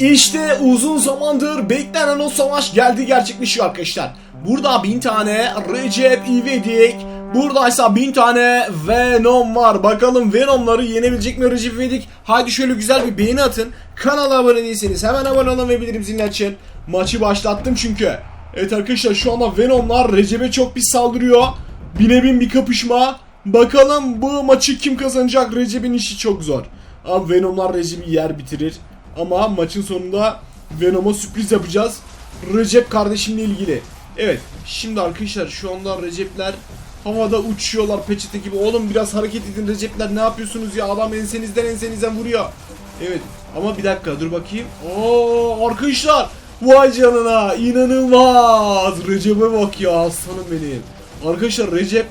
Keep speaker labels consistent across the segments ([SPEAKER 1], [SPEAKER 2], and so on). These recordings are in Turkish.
[SPEAKER 1] İşte uzun zamandır beklenen o savaş geldi gerçekleşiyor arkadaşlar. Burada bin tane Recep İvedik, buradaysa bin tane Venom var. Bakalım Venom'ları yenebilecek mi Recep İvedik? Haydi şöyle güzel bir beğeni atın. Kanala abone değilseniz hemen abone olun ve bildirim zilini açın. Maçı başlattım çünkü. Evet arkadaşlar şu anda Venom'lar Recep'e çok pis saldırıyor. Bine bin bir kapışma. Bakalım bu maçı kim kazanacak? Recep'in işi çok zor. Abi Venom'lar Recep'i yer bitirir. Ama maçın sonunda Venom'a sürpriz yapacağız. Recep kardeşimle ilgili. Evet. Şimdi arkadaşlar şu anda Recep'ler havada uçuyorlar peçete gibi. Oğlum biraz hareket edin Recep'ler ne yapıyorsunuz ya? Adam ensenizden ensenizden vuruyor. Evet. Ama bir dakika dur bakayım. Oo arkadaşlar. Vay canına inanılmaz. Recep'e bak ya aslanım benim. Arkadaşlar Recep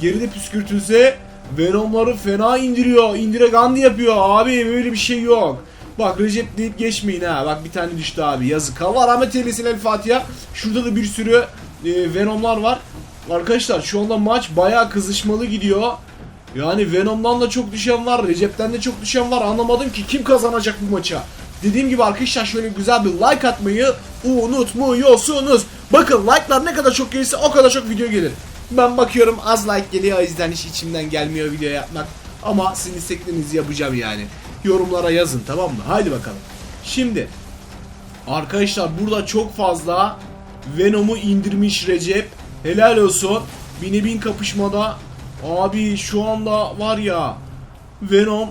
[SPEAKER 1] geride püskürtülse Venom'ları fena indiriyor. İndire Gandhi yapıyor. Abi böyle bir şey yok. Bak Recep deyip geçmeyin ha. Bak bir tane düştü abi. Yazık. Allah rahmet eylesin El Fatiha. Şurada da bir sürü e, Venom'lar var. Arkadaşlar şu anda maç bayağı kızışmalı gidiyor. Yani Venom'dan da çok düşen var. Recep'ten de çok düşen var. Anlamadım ki kim kazanacak bu maça. Dediğim gibi arkadaşlar şöyle güzel bir like atmayı unutmuyorsunuz. Bakın like'lar ne kadar çok gelirse o kadar çok video gelir. Ben bakıyorum az like geliyor o yüzden hiç içimden gelmiyor video yapmak. Ama sizin isteklerinizi yapacağım yani. Yorumlara yazın tamam mı? Haydi bakalım. Şimdi arkadaşlar burada çok fazla Venom'u indirmiş Recep. Helal olsun. Bini bin kapışmada abi şu anda var ya Venom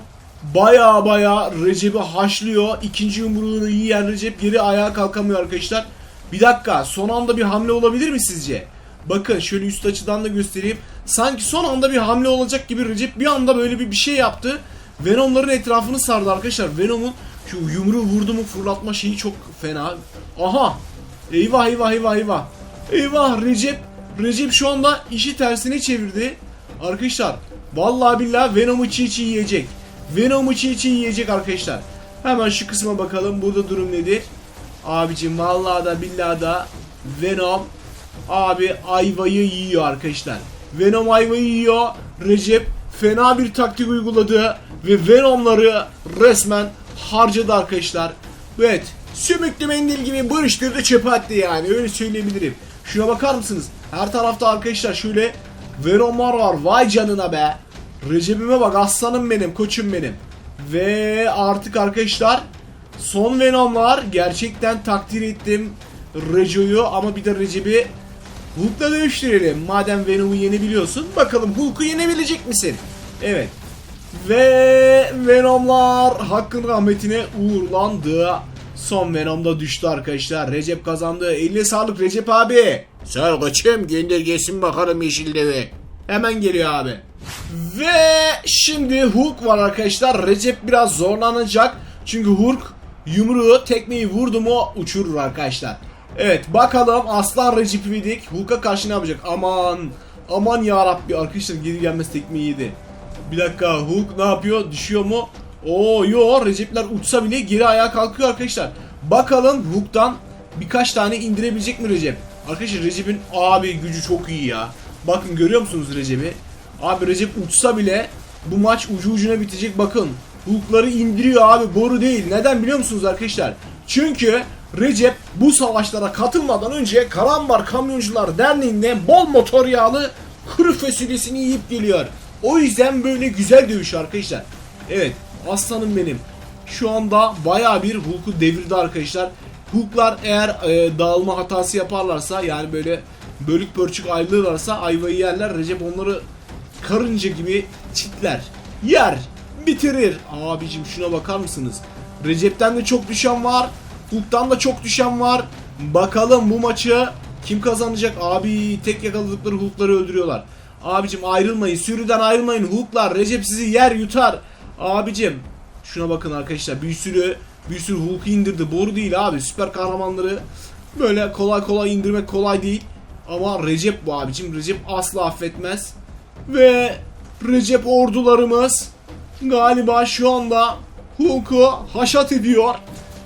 [SPEAKER 1] baya baya Recep'i haşlıyor. İkinci yumruğunu yiyen Recep geri ayağa kalkamıyor arkadaşlar. Bir dakika son anda bir hamle olabilir mi sizce? Bakın şöyle üst açıdan da göstereyim. Sanki son anda bir hamle olacak gibi Recep bir anda böyle bir bir şey yaptı. Venom'ların etrafını sardı arkadaşlar. Venom'un şu yumruğu vurdu mu fırlatma şeyi çok fena. Aha! Eyvah eyvah eyvah eyvah. Eyvah Recep. Recep şu anda işi tersine çevirdi. Arkadaşlar vallahi billahi Venom'u çiğ çiğ yiyecek. Venom'u çiğ çiğ yiyecek arkadaşlar. Hemen şu kısma bakalım. Burada durum nedir? Abicim vallahi da billahi da Venom abi ayvayı yiyor arkadaşlar. Venom ayvayı yiyor. Recep fena bir taktik uyguladı ve Venom'ları resmen harcadı arkadaşlar. Evet, sümüklü mendil gibi bırıştırdı çöpe attı yani öyle söyleyebilirim. Şuna bakar mısınız? Her tarafta arkadaşlar şöyle Venom'lar var. Vay canına be. Recep'ime bak aslanım benim, koçum benim. Ve artık arkadaşlar son Venom'lar gerçekten takdir ettim Rejo'yu ama bir de Recep'i Hulk'la dövüştürelim. Madem Venom'u yenebiliyorsun bakalım Hulk'u yenebilecek misin? Evet. Ve Venom'lar hakkın rahmetine uğurlandı. Son Venom da düştü arkadaşlar. Recep kazandı. Eline sağlık Recep abi. Sağ ol koçum. Gönder gelsin bakalım yeşil devi. Hemen geliyor abi. Ve şimdi Hulk var arkadaşlar. Recep biraz zorlanacak. Çünkü Hulk yumruğu tekmeyi vurdu mu uçurur arkadaşlar. Evet bakalım Aslan Recep İvedik Hulk'a karşı ne yapacak? Aman aman ya Rabbi arkadaşlar geri gelmez tekmeyi yedi. Bir dakika Hulk ne yapıyor? Düşüyor mu? Oo yo Recep'ler uçsa bile geri ayağa kalkıyor arkadaşlar. Bakalım Hulk'tan birkaç tane indirebilecek mi Recep? Arkadaşlar Recep'in abi gücü çok iyi ya. Bakın görüyor musunuz Recep'i? Abi Recep uçsa bile bu maç ucu ucuna bitecek bakın. Hulk'ları indiriyor abi boru değil. Neden biliyor musunuz arkadaşlar? Çünkü Recep bu savaşlara katılmadan önce Karambar Kamyoncular Derneği'nde bol motor yağlı kuru fasulyesini yiyip geliyor. O yüzden böyle güzel dövüş arkadaşlar. Evet aslanım benim. Şu anda baya bir Hulk'u devirdi arkadaşlar. Hulk'lar eğer e, dağılma hatası yaparlarsa yani böyle bölük pörçük ayrılırlarsa ayvayı yerler. Recep onları karınca gibi çitler. Yer. Bitirir. Abicim şuna bakar mısınız? Recep'ten de çok düşen var. Hulk'tan da çok düşen var. Bakalım bu maçı kim kazanacak? Abi tek yakaladıkları Hulk'ları öldürüyorlar. Abicim ayrılmayın. Sürüden ayrılmayın. Hulk'lar. Recep sizi yer yutar. Abicim şuna bakın arkadaşlar. Bir sürü bir sürü Hulk'u indirdi. Boru değil abi. Süper kahramanları böyle kolay kolay indirmek kolay değil. Ama Recep bu abicim. Recep asla affetmez. Ve Recep ordularımız galiba şu anda Hulk'u haşat ediyor.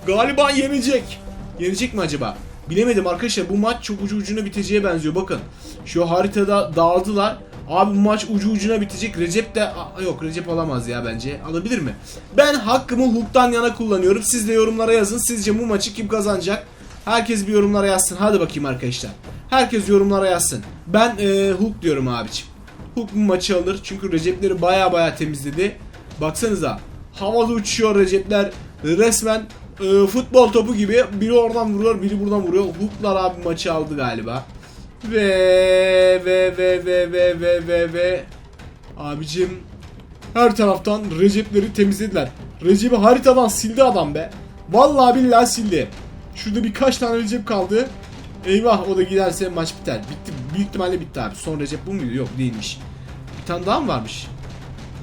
[SPEAKER 1] Galiba yenecek. Yenecek mi acaba? Bilemedim arkadaşlar bu maç çok ucu ucuna biteceğe benziyor bakın. Şu haritada dağıldılar. Abi bu maç ucu ucuna bitecek. Recep de Aa, yok Recep alamaz ya bence. Alabilir mi? Ben hakkımı Hulk'tan yana kullanıyorum. Siz de yorumlara yazın. Sizce bu maçı kim kazanacak? Herkes bir yorumlara yazsın. Hadi bakayım arkadaşlar. Herkes yorumlara yazsın. Ben e, Hulk diyorum abiciğim. Hulk bu maçı alır. Çünkü Recepleri baya baya temizledi. Baksanıza. Havada uçuyor Recepler. Resmen e, futbol topu gibi. Biri oradan vuruyor, biri buradan vuruyor. Hulklar abi maçı aldı galiba. Ve ve ve ve ve ve ve ve abicim her taraftan Recepleri temizlediler. Recep'i haritadan sildi adam be. Vallahi billahi sildi. Şurada birkaç tane Recep kaldı. Eyvah o da giderse maç biter. Bitti. Büyük ihtimalle bitti abi. Son Recep bu muydu? Yok değilmiş. Bir tane daha mı varmış?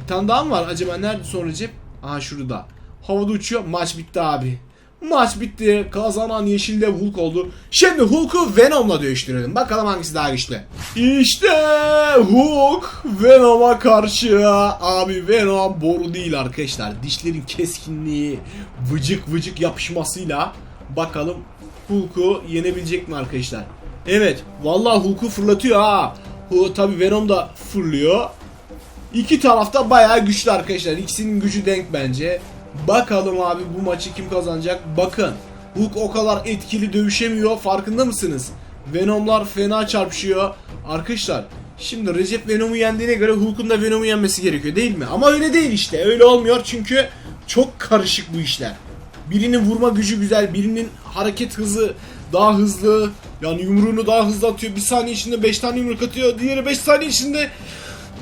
[SPEAKER 1] Bir tane daha mı var? Acaba nerede son Recep? Aha şurada. Havada uçuyor. Maç bitti abi. Maç bitti. Kazanan yeşilde Hulk oldu. Şimdi Hulk'u Venom'la dövüştürelim. Bakalım hangisi daha güçlü. İşte Hulk Venom'a karşı. Abi Venom boru değil arkadaşlar. Dişlerin keskinliği, vıcık vıcık yapışmasıyla bakalım Hulk'u yenebilecek mi arkadaşlar? Evet. Vallahi Hulk'u fırlatıyor ha. Tabi Venom da fırlıyor. İki tarafta bayağı güçlü arkadaşlar. İkisinin gücü denk bence. Bakalım abi bu maçı kim kazanacak? Bakın. Hulk o kadar etkili dövüşemiyor. Farkında mısınız? Venomlar fena çarpışıyor. Arkadaşlar şimdi Recep Venom'u yendiğine göre Hulk'un da Venom'u yenmesi gerekiyor değil mi? Ama öyle değil işte. Öyle olmuyor çünkü çok karışık bu işler. Birinin vurma gücü güzel, birinin hareket hızı daha hızlı. Yani yumruğunu daha hızlı atıyor. Bir saniye içinde 5 tane yumruk atıyor. Diğeri 5 saniye içinde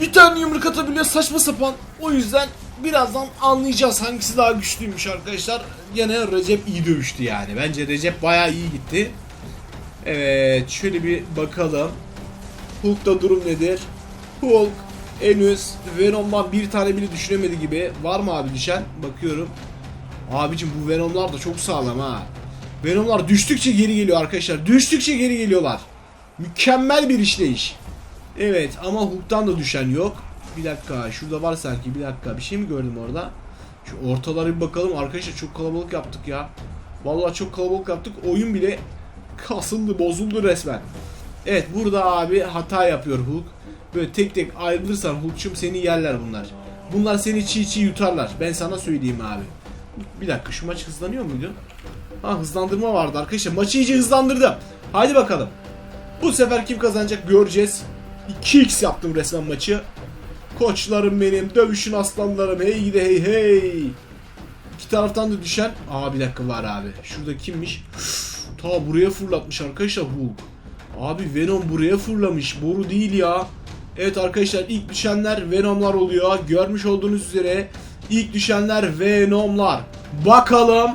[SPEAKER 1] bir tane yumruk atabiliyor saçma sapan. O yüzden birazdan anlayacağız hangisi daha güçlüymüş arkadaşlar. Gene Recep iyi dövüştü yani. Bence Recep bayağı iyi gitti. Evet şöyle bir bakalım. Hulk'ta durum nedir? Hulk henüz Venom'dan bir tane bile düşüremedi gibi. Var mı abi düşen? Bakıyorum. Abicim bu Venom'lar da çok sağlam ha. Venom'lar düştükçe geri geliyor arkadaşlar. Düştükçe geri geliyorlar. Mükemmel bir işleyiş. Evet ama Hulk'tan da düşen yok. Bir dakika şurada var sanki bir dakika bir şey mi gördüm orada? Şu ortalara bir bakalım arkadaşlar çok kalabalık yaptık ya. Vallahi çok kalabalık yaptık. Oyun bile kasıldı bozuldu resmen. Evet burada abi hata yapıyor Hulk. Böyle tek tek ayrılırsan Hulk'cum seni yerler bunlar. Bunlar seni çiğ çiğ yutarlar. Ben sana söyleyeyim abi. Bir dakika şu maç hızlanıyor muydu? Ha hızlandırma vardı arkadaşlar. Maçı iyice hızlandırdım. Haydi bakalım. Bu sefer kim kazanacak göreceğiz. 2x yaptım resmen maçı. Koçlarım benim, dövüşün aslanlarım. Hey gide hey hey. İki taraftan da düşen. Aa bir dakika var abi. Şurada kimmiş? Ta buraya fırlatmış arkadaşlar Hulk. Abi Venom buraya fırlamış. Boru değil ya. Evet arkadaşlar ilk düşenler Venom'lar oluyor. Görmüş olduğunuz üzere ilk düşenler Venom'lar. Bakalım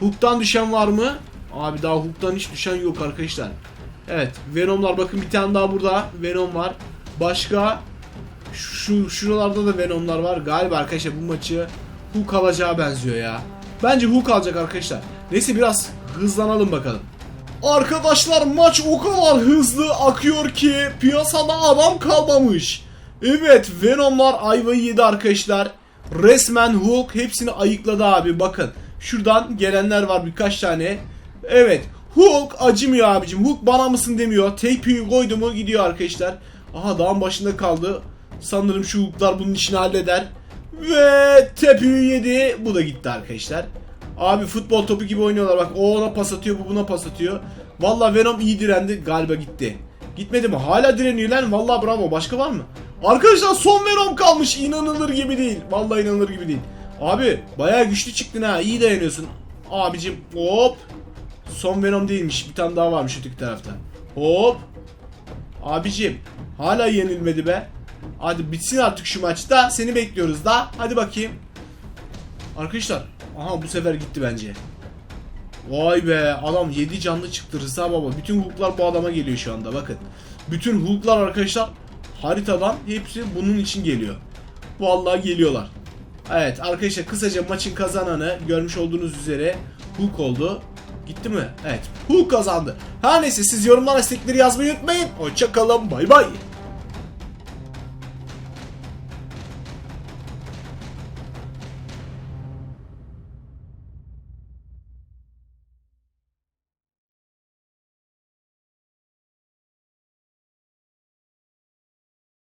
[SPEAKER 1] Hulk'tan düşen var mı? Abi daha Hulk'tan hiç düşen yok arkadaşlar. Evet Venom'lar bakın bir tane daha burada Venom var. Başka şu şuralarda da Venom'lar var. Galiba arkadaşlar bu maçı Hulk alacağı benziyor ya. Bence Hulk alacak arkadaşlar. Neyse biraz hızlanalım bakalım. Arkadaşlar maç o kadar hızlı akıyor ki piyasada adam kalmamış. Evet Venom'lar ayvayı yedi arkadaşlar. Resmen Hulk hepsini ayıkladı abi bakın. Şuradan gelenler var birkaç tane. Evet Hulk acımıyor abicim. Hulk bana mısın demiyor. Tepiyi koydu mu gidiyor arkadaşlar. Aha dağın başında kaldı. Sanırım şu Hulk'lar bunun işini halleder. Ve tepiyi yedi. Bu da gitti arkadaşlar. Abi futbol topu gibi oynuyorlar. Bak o ona pas atıyor, bu buna pas atıyor. Valla Venom iyi direndi. Galiba gitti. Gitmedi mi? Hala direniyor lan. Valla bravo. Başka var mı? Arkadaşlar son Venom kalmış. İnanılır gibi değil. Vallahi inanılır gibi değil. Abi bayağı güçlü çıktın ha. İyi dayanıyorsun. Abicim hop. Son Venom değilmiş. Bir tane daha varmış öteki tarafta. Hop. Abicim. Hala yenilmedi be. Hadi bitsin artık şu maçta. Seni bekliyoruz da. Hadi bakayım. Arkadaşlar. Aha bu sefer gitti bence. Vay be adam 7 canlı çıktı Rıza baba. Bütün Hulk'lar bu adama geliyor şu anda bakın. Bütün Hulk'lar arkadaşlar haritadan hepsi bunun için geliyor. Vallahi geliyorlar. Evet arkadaşlar kısaca maçın kazananı görmüş olduğunuz üzere Hulk oldu. Gitti mi? Evet. Hulk kazandı. Her neyse siz yorumlara istekleri yazmayı unutmayın. Hoşçakalın. Bay bay.